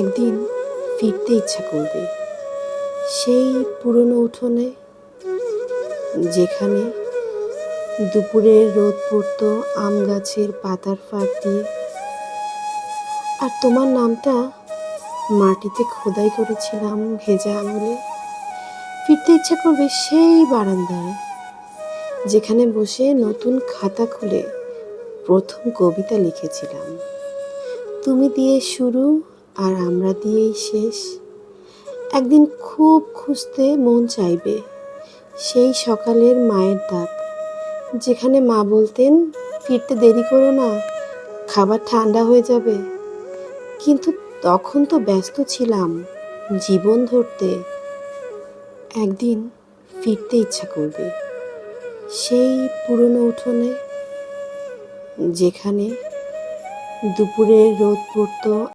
একদিন ফিরতে ইচ্ছা করবে। সেই পুরনো উঠোনে, যেখানে দুপুরে রোদ পড়তো আম গাছের পাতার ফাঁক দিয়ে। আর তোমার নামটা মাটিতে খোদাই করেছিলাম ভেজা আঙুলে। ফিরতে ইচ্ছা করবে সেই বারান্দায়, যেখানে বসে নতুন খাতা খুলে প্রথম কবিতা লিখেছিলাম। তুমি দিয়ে শুরু আর আমরা দিয়েই শেষ। একদিন খুব খুঁজতে মন চাইবে, সেই সকালের মায়ের ডাক। যেখানে মা বলতেন, ফিরতে দেরি করো না, খাবার ঠান্ডা হয়ে যাবে। কিন্তু তখন তো ব্যস্ত ছিলাম, জীবন ধরতে। একদিন ফিরতে ইচ্ছা করবে, সেই পুরনো উঠোনে, যেখানে দুপুরের রোদ পড়তো